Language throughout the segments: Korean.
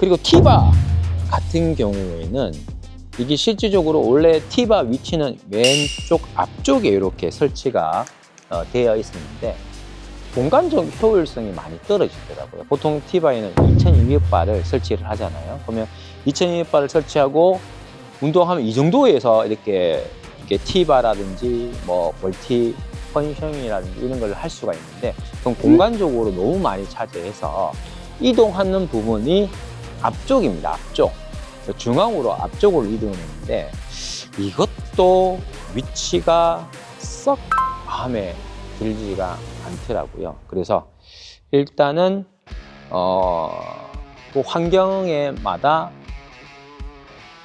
그리고 티바 같은 경우에는 이게 실질적으로 원래 티바 위치는 왼쪽 앞쪽에 이렇게 설치가 어, 되어 있었는데 공간적 효율성이 많이 떨어지더라고요. 보통 티바에는 2200바를 설치를 하잖아요. 그러면 2200바를 설치하고 운동하면 이 정도에서 이렇게 이게 티바라든지 뭐 멀티 컨디셔닝이라든지 이런 걸 할 수가 있는데 그럼 공간적으로 너무 많이 차지해서 이동하는 부분이 앞쪽입니다. 앞쪽. 중앙으로 앞쪽으로 이동했는데 이것도 위치가 썩 마음에 들지가 않더라고요. 그래서 일단은 어, 그 환경에마다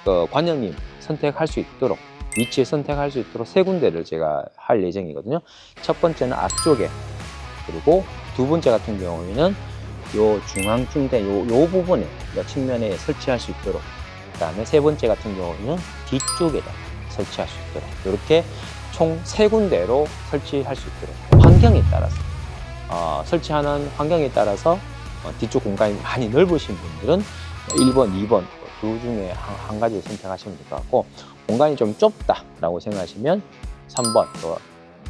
그 관장님 선택할 수 있도록 위치에 선택할 수 있도록 세 군데를 제가 할 예정이거든요. 첫 번째는 앞쪽에 그리고 두 번째 같은 경우에는 요 중앙쯤대 요, 요 부분에 요 측면에 설치할 수 있도록. 그 다음에 세 번째 같은 경우는 뒤쪽에다 설치할 수 있도록. 이렇게 총 세 군데로 설치할 수 있도록 환경에 따라서 어, 설치하는 환경에 따라서 어, 뒤쪽 공간이 많이 넓으신 분들은 1번, 2번 두 중에 한, 한 가지 선택하시면 될 것 같고 공간이 좀 좁다라고 생각하시면 3번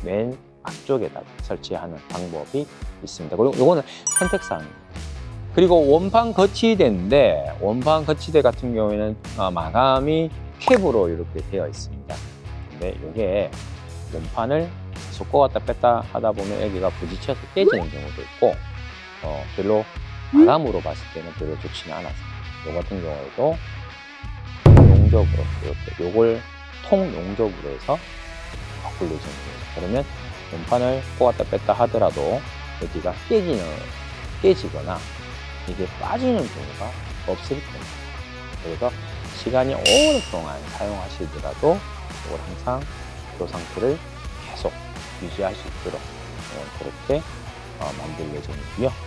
그맨 앞쪽에다 설치하는 방법이 있습니다. 그리고 이거는 선택사항입니다. 그리고 원판 거치대인데 원판 거치대 같은 경우에는 어, 마감이 캡으로 이렇게 되어 있습니다. 근데 이게 원판을 섞어 왔다 뺐다 하다 보면 여기가 부딪혀서 깨지는 경우도 있고 어, 별로 마감으로 봤을 때는 별로 좋지는 않아서 이 같은 경우에도 용접으로 이렇게 요걸 통 용접으로 해서 바꿀 예정입니다. 그러면 원판을 꼬았다 뺐다 하더라도 여기가 깨지는 깨지거나 이게 빠지는 경우가 없을 겁니다. 그래서 시간이 오랫동안 사용하시더라도 이걸 항상 이 상태를 계속 유지할 수 있도록 어, 그렇게 어, 만들 예정이고요.